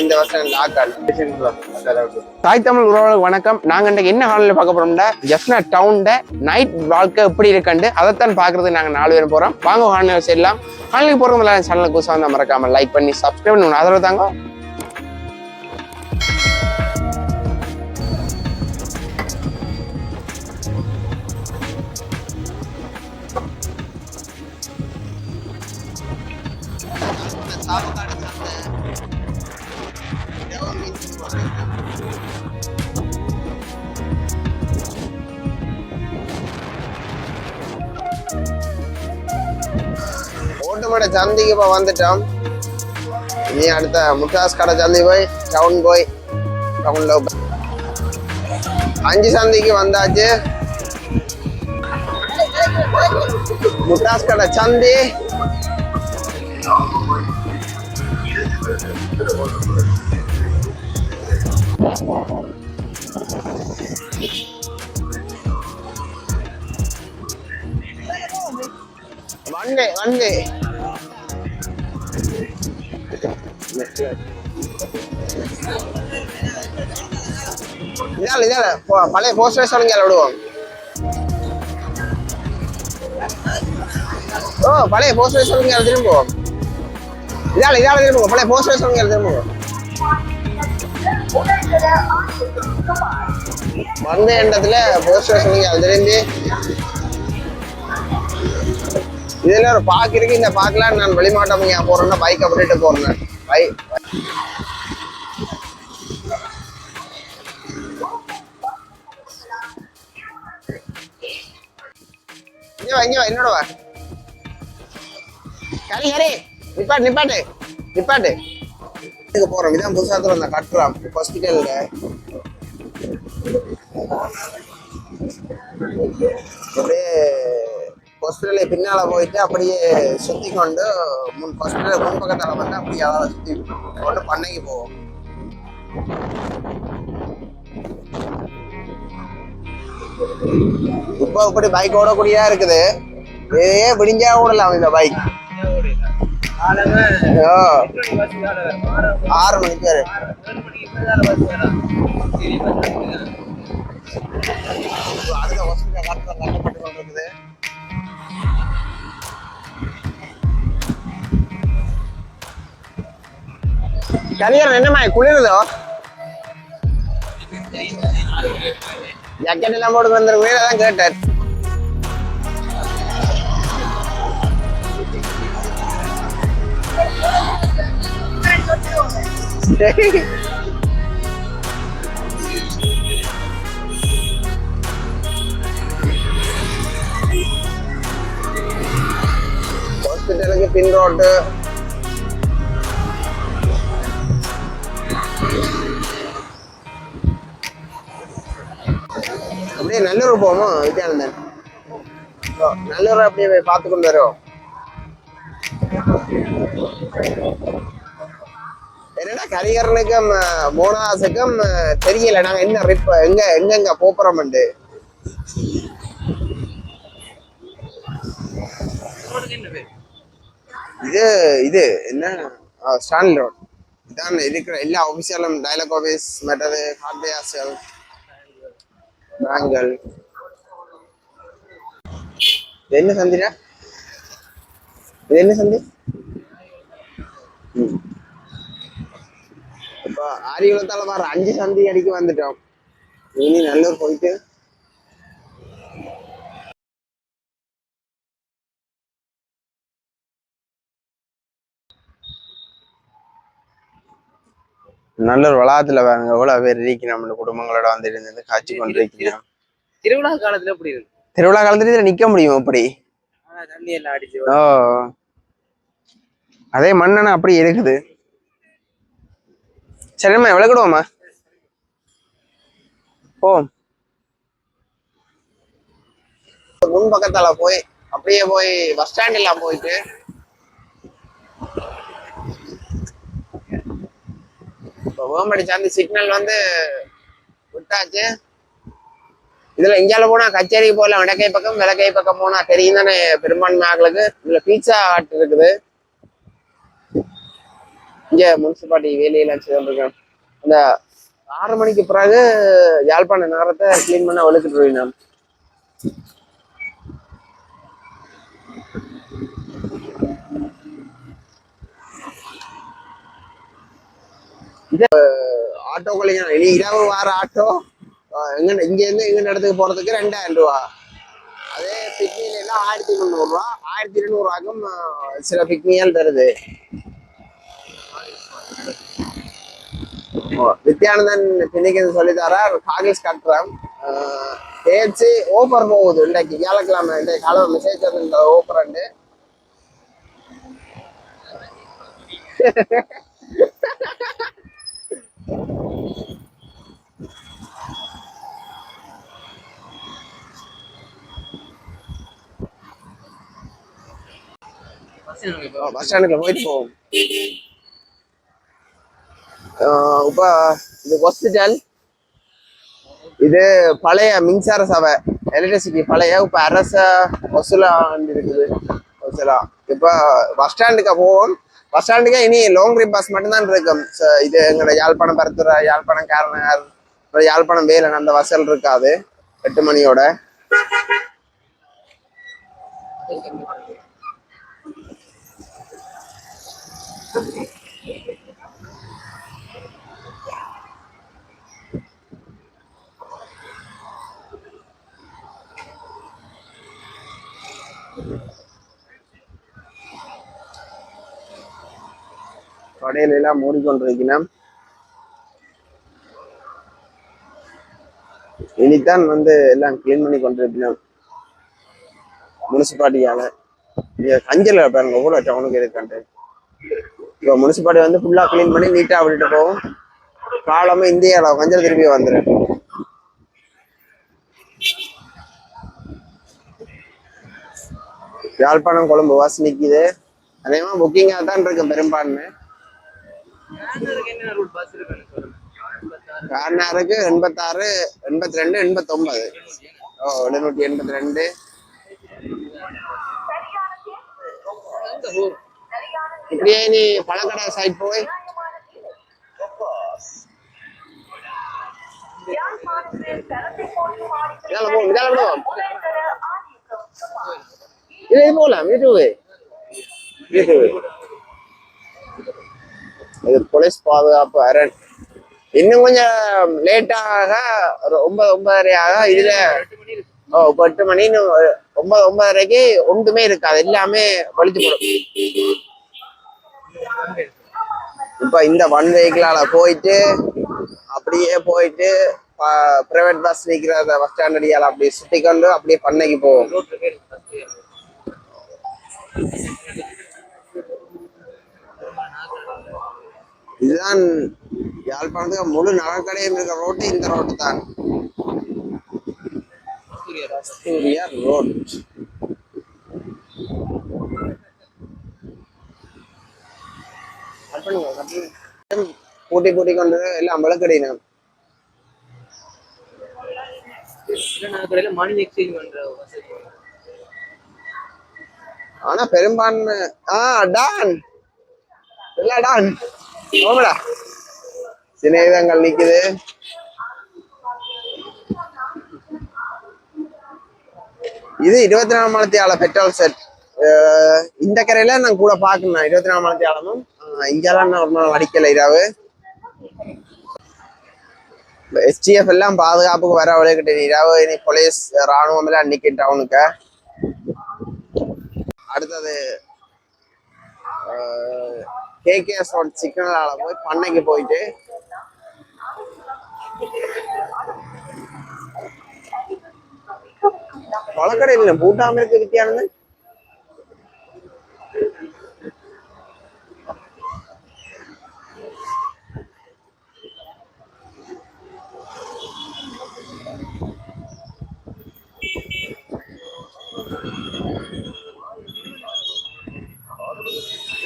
இந்த வருஷம் தாய் தமிழ் உறவுகளுக்கு வணக்கம். நாங்க இன்றைக்கு என்ன ஹாலில் பார்க்க போறோம்னா ஜஸ்னா டவுன்ல நைட் வாழ்க்கை எப்படி இருக்குண்டு அதைத்தான் பாக்குறதுக்கு நாங்க நாலு பேரும் போறோம். வாங்க ஹாலில் செல்லலாம். ஹாலுக்கு போறதுல சேனலுக்கு புதுசாக வந்து மறக்காம லைக் பண்ணி சப்ஸ்கிரைப் பண்ணி ஆதரவு தாங்க. ஓட்டுமட சந்தைக்கு இப்போ வந்துட்டோம். இனி அடுத்த முட்டாஸ் கடை சந்தை போய் டவுன் போய் டவுன்ல அஞ்சு சந்தைக்கு வந்தாச்சு. முட்டாஸ் கடை சந்தை. வண்டே வண்டே இதால இதால போ- பழைய போஸ்ட் சொல்லுங்க விடுவோம் ஓ பழைய போஸ்ட் சொல்லுங்க திரும்புவோம் இதால இதால திரும்புங்க பழைய போஸ்ட் சொல்லுங்க திரும்புவோம் வந்த இடத்துல போஸ்ட் சொல்லுங்க அது திரும்பி இதுல ஒரு பாக்கு இருக்கு இந்த பாக்குல நான் வெளிமாட்டம் இங்க போறேன்னா பைக் விட்டுட்டு போறேன் பை இங்க வா இங்க வா என்னோட வா. கரி ஹரி நிப்பாட்டு நிப்பாட்டு நிப்பாட்டு. இதுக்கு போறோம். இதான் புதுசா திறந்த கட்டுறோம் ஹாஸ்பிட்டல்ல அப்படியே ஹாஸ்பிட்டலுக்கு பின்னால போயிட்டு அப்படியே சுத்தி கொண்டு முன் ஹாஸ்பிட்டல் முன் பக்கத்தால வந்து அப்படியே அதாவது சுத்தி கொண்டு பண்ணைக்கு போவோம். இப்போ இப்படி பைக் ஓடக்கூடியதா இருக்குது. இதே விடிஞ்சா ஓடலாம் இந்த பைக் ஆறு மணிக்கு வரை. அடுத்த ஹாஸ்பிட்டல் கட்டப்பட்டு கொண்டிருக்குது. கலியர் என்னம்மா குளிருதோ ஜாக்கெட் எல்லாம் போட்டு வந்துரு வந்துருக்கு தான் கேட்டார் ஹாஸ்பிட்டலுக்கு பின் ரோட்டு நல்லூர் போவோமோ? வித்யானந்தன் நல்லூர் அப்படியே போய் பார்த்து கொண்டு வரும் என்னடா கரிகரனுக்கும் போனாசுக்கும் தெரியல. நாங்க என்ன ரிப் எங்க எங்கெங்க போறோம்ண்டு இது இது என்ன? Stanley road. இதான் இருக்கிற எல்லா ஆஃபீஸியலும் டைலாக் ஆஃபீஸ் மற்றது ஹார்ட்வேர்ஸல் நாங்கள். என்ன சந்திரா? இது என்ன சந்தி? இப்போ ஆரியகுளத்தால வர அஞ்சு சந்தி அடிக்க வந்துட்டோம். இனி நல்லூர் போயிட்டு நல்லூர் வளாகத்துல பாருங்க எவ்வளவு பேர் இருக்கி நம்ம குடும்பங்களோட வந்து இருந்து காட்சி கொண்டிருக்கிறோம் திருவிழா காலத்துல எப்படி இருக்கு? திருவிழா காலத்துல இதுல நிக்க முடியும் அப்படி ஆனா தண்ணி எல்லாம் அடிச்சு ஓ. அதே மண்ணெண்ண அப்படி இருக்குது. சரிம்மா விளக்கிடுவோம்மா. ஓ முன் பக்கத்தால போய் அப்படியே போய் பஸ் ஸ்டாண்ட் எல்லாம் போயிட்டு இப்போ வேம்படி சாந்தி சிக்னல் வந்து விட்டாச்சு. இதுல இந்தியாவில் போனா கச்சேரி போல வடக்கை பக்கம் விளக்கை பக்கம் போனா தெரியும் தானே பெரும்பான்மை ஆக்களுக்கு இதில் பீட்சா ஆட் இருக்குது. இங்கே முனிசிபாலிட்டி வேலையெல்லாம் செய்திருக்கேன் அந்த ஆறு மணிக்கு பிறகு யாழ்ப்பாண நகரத்தை கிளீன் பண்ண வலுக்கிட்டு நான் இது ஆட்டோக்குள்ளேயும் இனி இரவு வார ஆட்டோ. எங்க இங்கேருந்து எங்க இடத்துக்கு போறதுக்கு ரெண்டாயிரம் ரூபா. அதே பிக்னில எல்லாம் ஆயிரத்தி முந்நூறுரூவா ஆயிரத்தி இருநூறு சில பிக்னிகள் தருது. வித்யானந்தன் நித்யானந்தன் பின்னிக்கு சொல்லி காங்கிரஸ் கட்டுறான். பேச்சு ஓப்பர் போகுது. இன்றைக்கு வியாழக்கிழமை இன்றைக்கு காலம் மெசேஜ் வந்து ஓப்பர் பஸ் ஸ்டாண்டுக்குள்ள போயிட்டு போவோம் இப்ப இது ஹாஸ்பிட்டல் இது பழைய மின்சார சபை எலக்ட்ரிசிட்டி பழைய இப்ப அரச வசூலா இருக்குது வசூலா இப்ப பஸ் ஸ்டாண்டுக்கு போவோம். பஸ் ஸ்டாண்டுக்கு இனி லாங் ட்ரிப் பஸ் மட்டும்தான் இருக்கும். இது எங்களோட யாழ்ப்பாணம் பருத்துறை யாழ்ப்பாணம் அப்புறம் யாழ்ப்பாணம் வேலன் அந்த வசல் இருக்காது. எட்டு மணியோட. கடையில எல்லாம் மூடிக்கொண்டிருக்கிறேன் இனித்தான் வந்து எல்லாம் கிளீன் பண்ணி கொண்டிருக்கிறோம் முனிசிபாலிட்டியால கஞ்சல பாருங்க எவ்வளவு டவுனுக்கு இருக்கான்ட்டு இப்போ முனிசிபாலிட்டி வந்து ஃபுல்லாக க்ளீன் பண்ணி நீட்டா விட்டுட்டு போகும். காலமாக இந்தியாவில் கொஞ்சம் திரும்பி வந்துடும் யாழ்ப்பாணம் கொழும்பு வாசி நிற்கிது அதேமா புக்கிங்காக தான் இருக்கு பெரும்பான்மை. கார்னாருக்கு எண்பத்தாறு எண்பத்தி ரெண்டு எண்பத்தொன்பது. ஓ எழுநூத்தி எண்பத்தி ரெண்டு இப்படியே நீ பழக்கடை சைட் போய். இதால போ இதால விடுவோம். இது இது போகலாம் வீட்டுக்கு வீட்டுக்கு இது போலீஸ் பாதுகாப்பு அரண். இன்னும் கொஞ்சம் லேட்டாக ஒரு ஒன்பது ஒன்பதரை இதுல ஓ இப்போ எட்டு மணி ஒன்பது ஒன்பதரைக்கு ஒன்றுமே இருக்காது. எல்லாமே வலிச்சு போடும். இப்ப இந்த ஒன் வெஹிக்கிளால போயிட்டு அப்படியே போயிட்டு பிரைவேட் பஸ் நிக்கிற பஸ் ஸ்டாண்ட் அடியால அப்படியே சுத்தி கொண்டு அப்படியே பண்ணைக்கு போவோம். இதுதான் யாழ்ப்பாணத்துக்கு முழு நகைக்கடையும் இருக்கிற ரோட்டு இந்த ரோட்டு தான். ரோட் பண்ணுங்க, கட் பண்ணுங்க. பூட்டி பூட்டி கொண்டு எல்லாம் விளக்கடினோம். ஆனா பெரும்பான்மை ஆ டான். இல்ல டான். ஓமடா சிநேகிதங்கள் நிக்குது. இது இருபத்தி நாலு மணத்தி ஆள பெட்ரோல் செட் இந்த கரையில நான் கூட பாக்கணும் இருபத்தி நாலு மணத்தி ஆழமும் இங்கெல்லாம் நான் நாள் அடிக்கல இரவு. எஸ்டிஎஃப் எல்லாம் பாதுகாப்புக்கு வர வழிகிட்ட இரவு இனி போலீஸ் ராணுவம் எல்லாம் நிக்க டவுனுக்கு. அடுத்தது கேகேஎஸ் ரோட் சிக்னலால போய் பண்ணைக்கு போயிட்டு. பழக்கடையில் பூட்டாம இருக்கு வித்தியானது?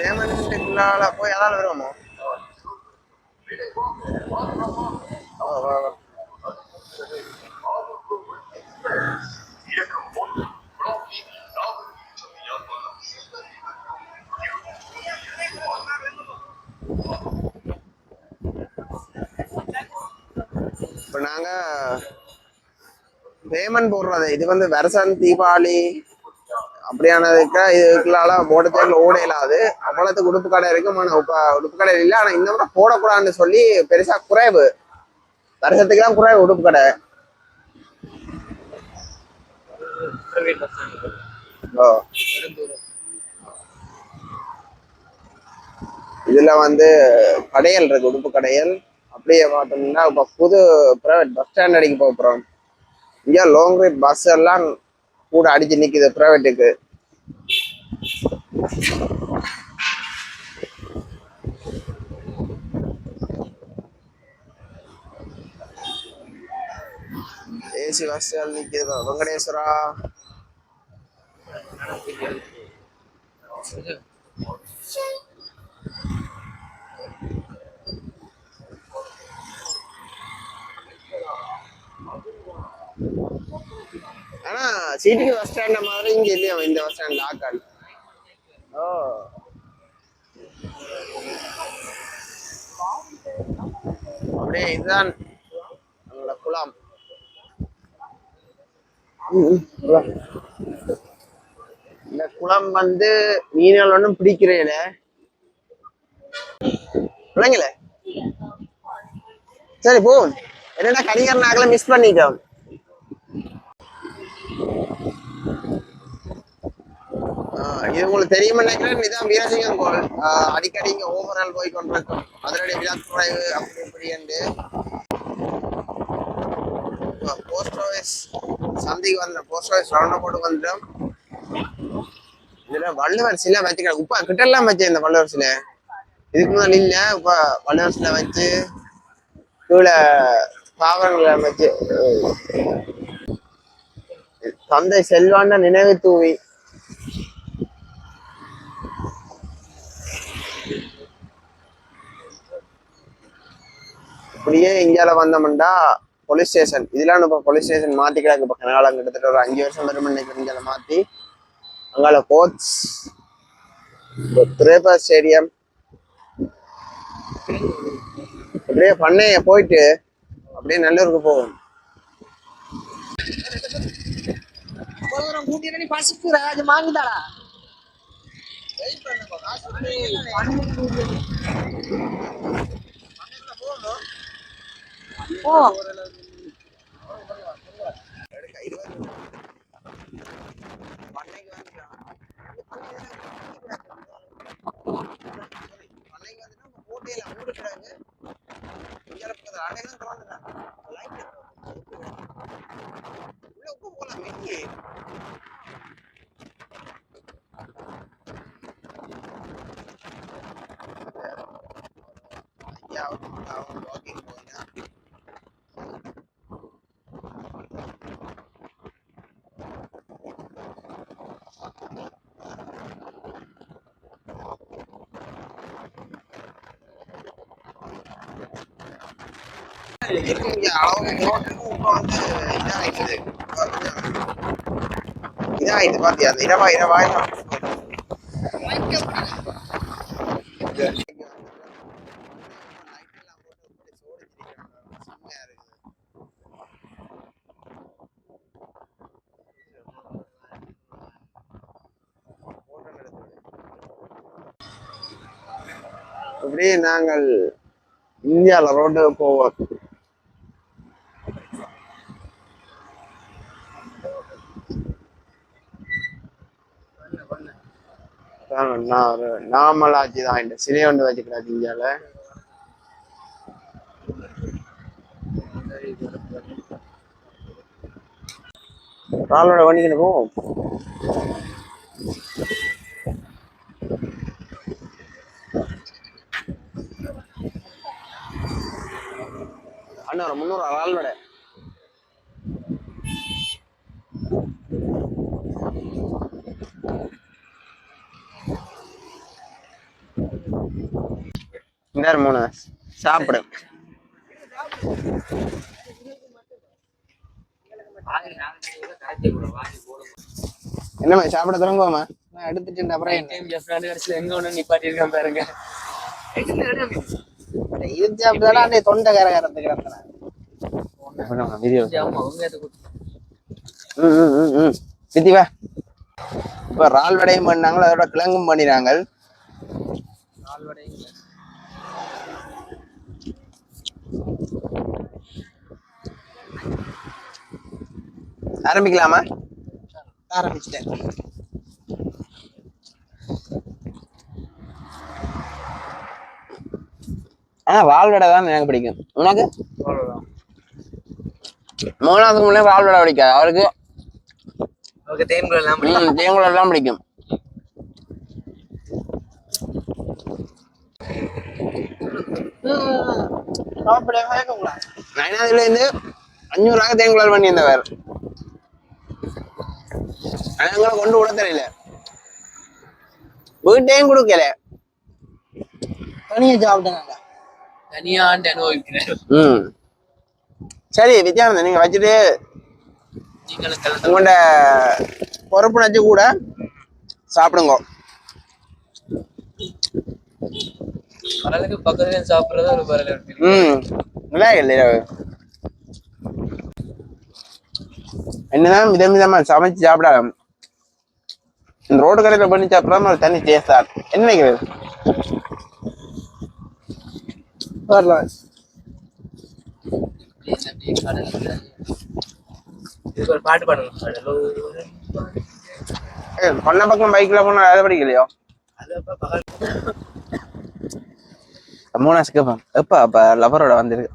പേയ്മെന്റിനുള്ള പോയി അതാണ് വരുമോ இப்போ நாங்கள் பேமெண்ட் போடுறது இது வந்து வருஷம் தீபாவளி அப்படியானதுக்கு இதுக்குள்ளால போட சைக்கிள் ஓட இல்லாது அவ்வளோத்துக்கு உடுப்பு கடை இருக்கும் ஆனால் இப்போ உடுப்பு கடை இல்லை. ஆனால் இந்த முறை போடக்கூடாதுன்னு சொல்லி பெருசா குறைவு. வருஷத்துக்குலாம் குறைவு உடுப்பு கடை. ஓ. இதுல வந்து கடையல் இருக்கு உடுப்பு கடையல். அப்படியே பார்த்தோம்னா இப்போ புது பிரைவேட் பஸ் ஸ்டாண்ட் அடிக்க போக போகிறோம் இங்கே லாங் ரைட் பஸ் எல்லாம் கூட அடிச்சு நிக்குது பிரைவேட்டுக்கு ஏசி பஸ் நிக்குது வெங்கடேஸ்வரா ஆனா சீட்டுக்கு பஸ் ஸ்டாண்ட் மாதிரி இங்க இல்லையா இந்த பஸ் ஸ்டாண்ட் ஆக்கால் ஓ. அப்படியே இதுதான் நம்மளோட குளம். இந்த குளம் வந்து மீன்கள் ஒன்றும் பிடிக்கிறேன் பிள்ளைங்களே. சரி போ. என்னடா கனிகர் நாகல மிஸ் பண்ணிட்டோம். இது உங்களுக்கு தெரியும் நினைக்கிறேன். இதான் வீரசிங்கம் கோல் அடிக்கடி இங்க ஓவரால் போய் கொண்டிருக்கும். அதனுடைய விழாக்குறைவு அப்படி இப்படி என்று போஸ்ட் ஆஃபீஸ் சந்தைக்கு வந்த போஸ்ட் ஆஃபீஸ் ரவுண்ட போட்டு வந்துட்டோம் இதுல வள்ளுவர் சிலை வச்சுக்கிறேன் உப்பா கிட்ட எல்லாம் இந்த வள்ளுவர் சிலை. இதுக்கு முதல் இல்ல. இப்ப வள்ளுவர் சிலை வச்சு கீழே தாவரங்களை வச்சு தந்தை செல்வாண்ட நினைவு தூவி. இப்படியே இந்தியால வந்தோம்னா போலீஸ் ஸ்டேஷன் இதெல்லாம் இப்போ போலீஸ் ஸ்டேஷன் மாத்தி கிடக்கு. இப்போ கனகாலம் கிட்டத்தட்ட ஒரு அஞ்சு வருஷம் வரும் நினைக்கிறேன் இந்தியால மாத்தி அங்கால கோச் திரேபா ஸ்டேடியம் அப்படியே பண்ணைய போயிட்டு அப்படியே நல்லூருக்கு போகும் போதும் கூட்டிட்டு நீ பசிக்கிற அது வாங்கிதாடா ஓ Yeah, இங்க Ulo ko wala may Ayaw, ayaw, login mo na. Hãy subscribe cho kênh Ghiền Mì Gõ Để không bỏ lỡ những video hấp dẫn இப்போ வந்து இதாகிடுது இதாகிடுது பாத்தியா அந்த இரவா இரவா அப்படியே நாங்கள் இந்தியாவில் ரோடு போவோம். அதான் நான் நார்மல் ஆச்சு தான் இந்த சிலையை ஒன்று வச்சுக்கிறாரு இந்தியாவில் ராளோட வண்டிக்கு போவோம் அண்ணா ஒரு முந்நூறு ராளோட சார் மூணு. சாப்பிடு. என்னம்மா சாப்பிட தொடங்குவோமா? நான் எடுத்துட்டு அப்புறம் கடைசியில் எங்க ஒண்ணு நிப்பாட்டி இருக்கான் பாருங்க இது சாப்பிட்டாலும் அந்த தொண்டை கர கரத்துக்கிறேன் வீடியோ அவங்க ம் சித்தி வா. இப்போ ரால் வடையும் பண்ணாங்க அதோட கிழங்கும் பண்ணினாங்க ரால் வடையும் ஆரம்பிக்கலாமா? ஆரம்பிச்சிட்டேன். ஆ ரால் வடை தான் எனக்கு பிடிக்கும். உனக்கு? மோகனாத்துக்கு முன்னே ரால் வடை பிடிக்காது. அவருக்கு ஓகே தேன்குழல் எல்லாம் ம் தேங்குழல் தான் பிடிக்கும். இருந்து அஞ்சூறு ரூபாய் தேங்குழல் பண்ணியிருந்தவர் ஆனா எங்களை கொண்டு விட தெரியல வீட்டையும் கொடுக்கல தனியாக சாப்பிட்டேன் தனியாக ஆண்டு அனுபவிக்கிறேன் ம் சரி வித்யானந்தன் நீங்க வச்சுட்டு உங்களோட பொறுப்பு நச்சு கூட சாப்பிடுங்க கடலுக்கு பக்கத்துல சாப்பிடுறது ஒரு பரவாயில்ல ம் நல்லா இல்லையா? என்னதான் விதம் விதமா சமைச்சு சாப்பிடாம இந்த ரோடு கடையில பண்ணி சாப்பிடாம ஒரு தனி டேஸ்டா என்ன நினைக்கிறது வரலாம். பாட்டு கொன்ன பக்கம் பைக்ல போனா அதை படிக்கலையோ மூணாசு கேட்பேன் எப்ப அப்ப லவரோட வந்திருக்கு.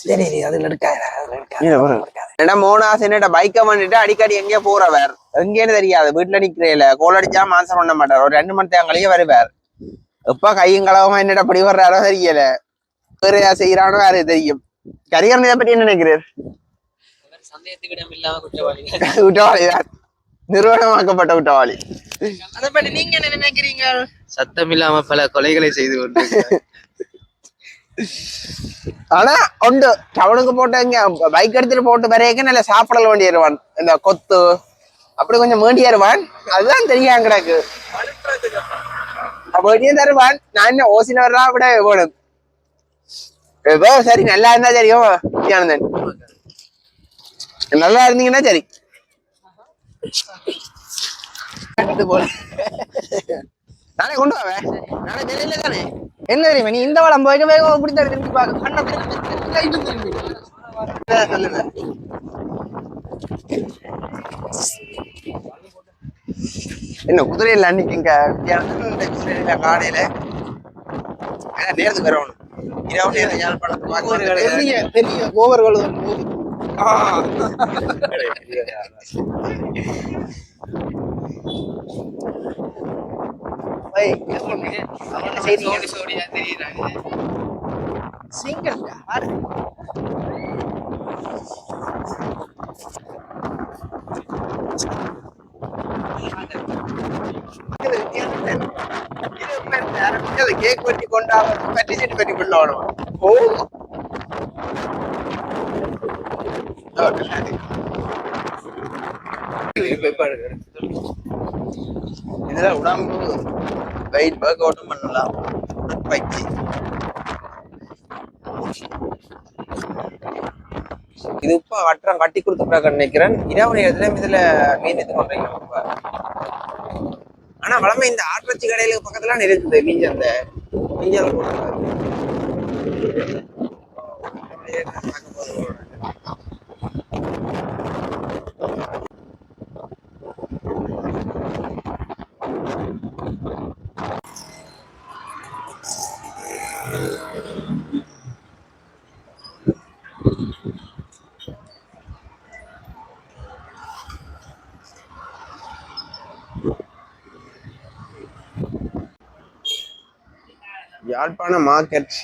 சரி அதுல இருக்காது அதுல இருக்காது நீ லவர் என்னடா பைக்கை பண்ணிட்டு அடிக்கடி எங்கேயோ போறவர் எங்கேன்னு தெரியாது வீட்டுல நிக்கிறேல. கோல் அடிச்சா மாசம் பண்ண மாட்டார். ஒரு ரெண்டு மணி தேங்கலையே வருவார். எப்ப கையும் களவமா என்னடா படி வர்றாரோ தெரியல. வேற செய்யறானோ யாரு தெரியும். இதை பத்தி என்ன நினைக்கிறீர்? சந்தேகத்துக்கு நிறுவனமாக்கப்பட்ட குற்றவாளி. அதை பற்றி நீங்க என்ன நினைக்கிறீங்க? சத்தம் இல்லாம பல கொலைகளை செய்து கொண்டு ஆனா உண்டு. டவுனுக்கு போட்டவங்க பைக் எடுத்துட்டு போட்டு வரைக்கும் நல்ல சாப்பிடல வேண்டியிருவான். இந்த கொத்து அப்படி கொஞ்சம் வேண்டியருவான் அதுதான் தெரியாம கிடக்கு. வேண்டியும் தருவான். நான் என்ன ஓசில வர்றா கூட வேணும்? ஏதோ சரி நல்லா இருந்தா தெரியும் நித்யானந்தன் நல்லா இருந்தீங்கன்னா சரி. போல நாளை கொண்டு வாவே நாளை வெளியில தானே. என்ன தெரியுமா நீ இந்த வளம் போய் வேக தான் திரும்பி பார்க்க கண்ணை திரும்பி திரும்பி சொல்லுங்க என்ன குதிரையில் அன்னைக்கு இங்க வித்தியாசம் ஏன்னா நேரத்துக்கு வரணும் இரவு நேரம் பார்க்க பெரிய பெரிய கோவர்கள் சிங்கிள் கேக் வெட்டி கொண்டாடுறது பட்டி சீட்டு ஓ இதுல உடம்பு? வெயிட் ஒர்க் அவுட்டும் பண்ணலாம். உடற்பயிற்சி இது இப்ப வட்டம் கட்டி கொடுத்துருக்காங்க நினைக்கிறேன். இரவு நேரத்துல இதுல மீன் இது பண்றீங்க இப்ப. ஆனா வளமை இந்த ஆற்றச்சி கடையில பக்கத்துல இருக்குது. மீஞ்ச அந்த மீஞ்சல் போடுறாங்க. யாழ்ப்பாண மார்க்கெட்.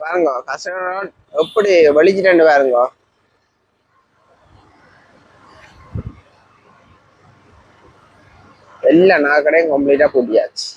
பாருங்க கஸ்டமர் எப்படி வலிச்சுட்டு பாருங்க. எல்லா நாக்கடையும் கம்ப்ளீட்டாக பூட்டியாச்சு.